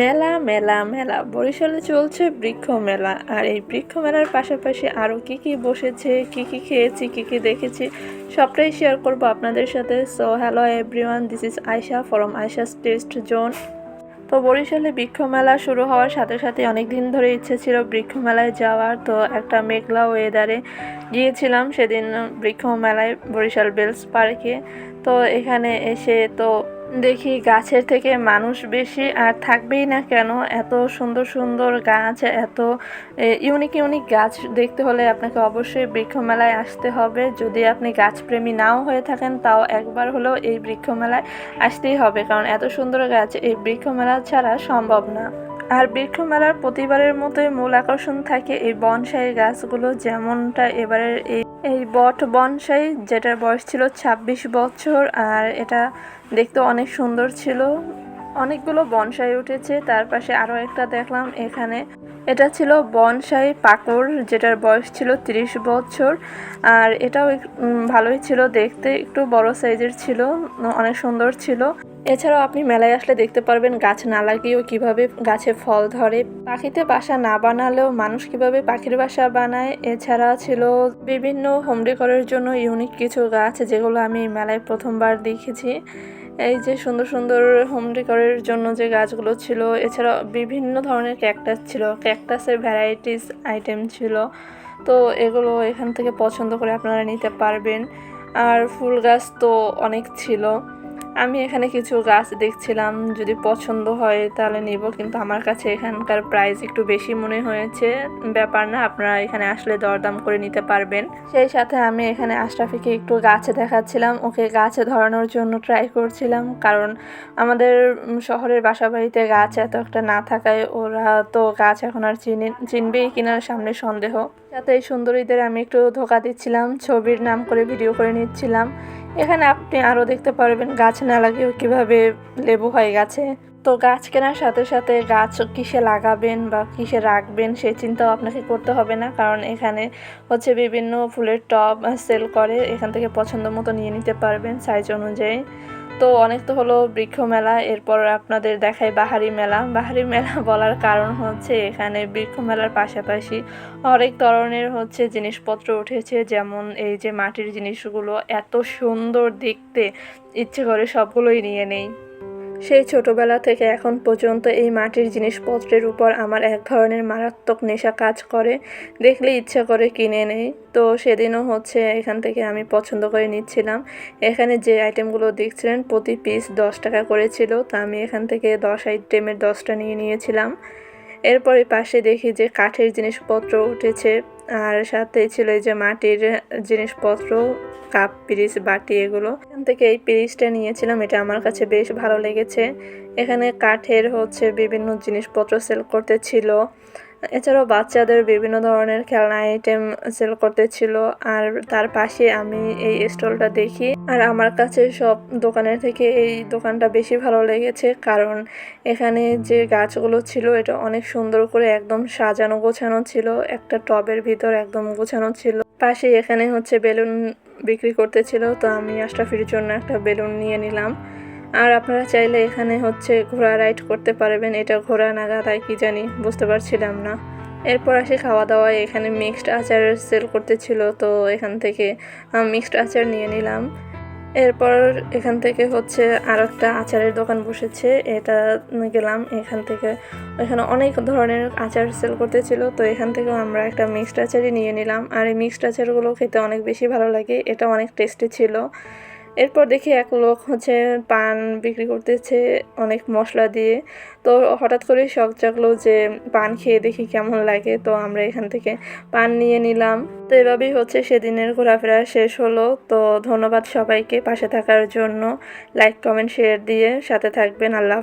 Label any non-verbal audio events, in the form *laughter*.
মেলা মেলা মেলা। বরিশালে চলছে বৃক্ষ মেলা। আর এই বৃক্ষ মেলার পাশাপাশি আরও কি কি বসেছে, কি কি খেয়েছি, কি কি দেখেছি, সবটাই শেয়ার করব আপনাদের সাথে। So hello everyone this is Ayesha from Ayesha's test zone তো বরিশালে বৃক্ষ মেলা শুরু হওয়ার সাথে সাথে অনেক দিন ধরে ইচ্ছে ছিল বৃক্ষ মেলায় যাওয়ার। তো একটা মেঘলা ওয়েদারে গিয়েছিলাম সেদিন বৃক্ষ মেলায় বরিশাল বেলস পার্কে তো এখানে এসে তো দেখি গাছের থেকে মানুষ বেশি আর থাকবেই না কেন? এত সুন্দর সুন্দর গাছ, এত ইউনিক ইউনিক গাছ দেখতে হলে আপনাকে অবশ্যই বৃক্ষমেলায় আসতে হবে। যদি আপনি গাছপ্রেমী নাও হয়ে থাকেন, তাও একবার হলেও এই বৃক্ষমেলায় আসতেই হবে। কারণ এত সুন্দর গাছ এই বৃক্ষমেলা ছাড়া সম্ভব না। আর বৃক্ষমেলার প্রতিবারের মতোই মূল আকর্ষণ থাকে এই বনসাই গাছগুলো, যেমনটা এবারের এই এই বট বনসাই, যেটার বয়স ছিল ২৬ বছর, আর এটা দেখতে অনেক সুন্দর ছিল। অনেকগুলো বনসাই উঠেছে, তার পাশে আরও একটা দেখলাম, এখানে এটা ছিল বনসাই পাকড়, যেটার বয়স ছিল ৩০ বছর। আর এটাও ভালোই ছিল দেখতে, একটু বড় সাইজের ছিল অনেক সুন্দর ছিল। এছাড়াও আপনি মেলায় আসলে দেখতে পারবেন গাছ না লাগিয়েও কীভাবে গাছে ফল ধরে। পাখিতে বাসা না বানালেও মানুষ কীভাবে পাখির বাসা বানায়। এছাড়া ছিল বিভিন্ন হোম ডেকোরের জন্য ইউনিক কিছু গাছ, যেগুলো আমি মেলায় প্রথমবার দেখেছি। এই যে সুন্দর সুন্দর হোম ডেকোরের জন্য যে গাছগুলো ছিল এছাড়া বিভিন্ন ধরনের ক্যাকটাস ছিল ক্যাকটাসের ভ্যারাইটিস আইটেম ছিল। তো এগুলো এখান থেকে পছন্দ করে আপনারা নিতে পারবেন। আর ফুল গাছ তো অনেক ছিল। আমি এখানে কিছু গাছ দেখছিলাম, যদি পছন্দ হয় তাহলে নিব, কিন্তু আমার কাছে এখানকার প্রাইস একটু বেশি মনে হয়েছে। ব্যাপার না, আপনারা এখানে আসলে দরদাম করে নিতে পারবেন। সেই সাথে আমি এখানে আশরাফিকে একটু গাছে দেখাচ্ছিলাম, ওকে গাছে ধরানোর জন্য ট্রাই করছিলাম, কারণ আমাদের শহরের বাসা বাড়িতে গাছ এত একটা না থাকায় ওরা তো গাছ এখন আর চিনে, চিনবেই কিনার সামনে সন্দেহ। যাতে এই সুন্দরীদের আমি একটু ধোকা দিচ্ছিলাম, ছবির নাম করে ভিডিও করে নিচ্ছিলাম। এখানে আপনি আরও দেখতে পারবেন গাছ না লাগিয়েও কীভাবে লেবু হয় গাছে। তো গাছ কেনার সাথে সাথে গাছ কিসে লাগাবেন বা কিসে রাখবেন সেই চিন্তাও আপনাকে করতে হবে না। কারণ এখানে হচ্ছে বিভিন্ন ফুলের টব সেল করে, এখান থেকে পছন্দ মতো নিয়ে নিতে পারবেন সাইজ অনুযায়ী। তো অনেক তো হলো বৃক্ষ মেলা, এরপর আপনাদের দেখায় বাহারি মেলা। বাহারি মেলা *laughs* বলার কারণ হচ্ছে এখানে বৃক্ষ মেলার পাশাপাশি অনেক ধরনের হচ্ছে জিনিসপত্র উঠেছে, যেমন এই যে মাটির জিনিসগুলো এত সুন্দর দেখতে, ইচ্ছে করে সবগুলোই নিয়ে নেই। সেই ছোটবেলা থেকে এখন পর্যন্ত এই মাটির জিনিসপত্রের উপর আমার এক ধরনের মারাত্মক নেশা কাজ করে, দেখলে ইচ্ছা করে কিনে নেই। তো সেদিনও হচ্ছে এখান থেকে আমি পছন্দ করে নিচ্ছিলাম। এখানে যে আইটেমগুলো দেখছিলেন, প্রতি পিস দশ টাকা করেছিল তা আমি এখান থেকে দশ আইটেমের দশটা নিয়ে নিয়েছিলাম। এরপরে পাশে দেখি যে কাঠের জিনিসপত্র উঠেছে। আর সাথে ছিল এই যে মাটির জিনিসপত্র, কাপ, পিরিচ, বাটি এগুলো। এখান থেকে এই পিরিচটা নিয়েছিলাম, এটা আমার কাছে বেশ ভালো লেগেছে। এখানে কাঠের হচ্ছে বিভিন্ন জিনিসপত্র সেল করতে ছিল। এছাড়াও বাচ্চাদের বিভিন্ন ধরনের খেলনা আইটেম সেল করতে ছিল, আর তার পাশে আমি এই স্টলটা দেখি। আর আমার কাছে সব দোকানের থেকে এই দোকানটা বেশি ভালো লেগেছে, কারণ এখানে যে গাছগুলো ছিল, এটা অনেক সুন্দর করে একদম সাজানো গোছানো ছিল, একটা টবের ভিতর একদম গোছানো ছিল। পাশে এখানে হচ্ছে বেলুন বিক্রি করতেছিল তো আমি আশরাফির জন্য একটা বেলুন নিয়ে নিলাম। আর আপনারা চাইলে এখানে হচ্ছে ঘোড়া রাইড করতে পারবেন। এটা ঘোড়া নাগা তাই কি জানি, বুঝতে পারছিলাম না। এরপর আসে খাওয়া দাওয়ায় এখানে মিক্সড আচার সেল করতেছিল, তো এখান থেকে মিক্সড আচার নিয়ে নিলাম। এরপর এখান থেকে হচ্ছে আর একটা আচারের দোকান বসেছে। এটা গেলাম। এখান থেকে, এখানে অনেক ধরনের আচার সেল করতেছিল, তো এখান থেকেও আমরা একটা মিক্সড আচারই নিয়ে নিলাম। আর এই মিক্সড আচারগুলো খেতে অনেক বেশি ভালো লাগে। এটা অনেক টেস্টি ছিল। এরপর দেখি এক লোক হচ্ছে পান বিক্রি করতেছে অনেক মশলা দিয়ে। তো হঠাৎ করে শখ জাগলো যে পান খেয়ে দেখি কেমন লাগে। তো আমরা এখান থেকে পান নিয়ে নিলাম। তো এভাবেই হচ্ছে সেদিনের ঘোরাফেরা শেষ হলো। তো ধন্যবাদ সবাইকে পাশে থাকার জন্য। লাইক কমেন্ট শেয়ার দিয়ে সাথে থাকবেন। আল্লাহ।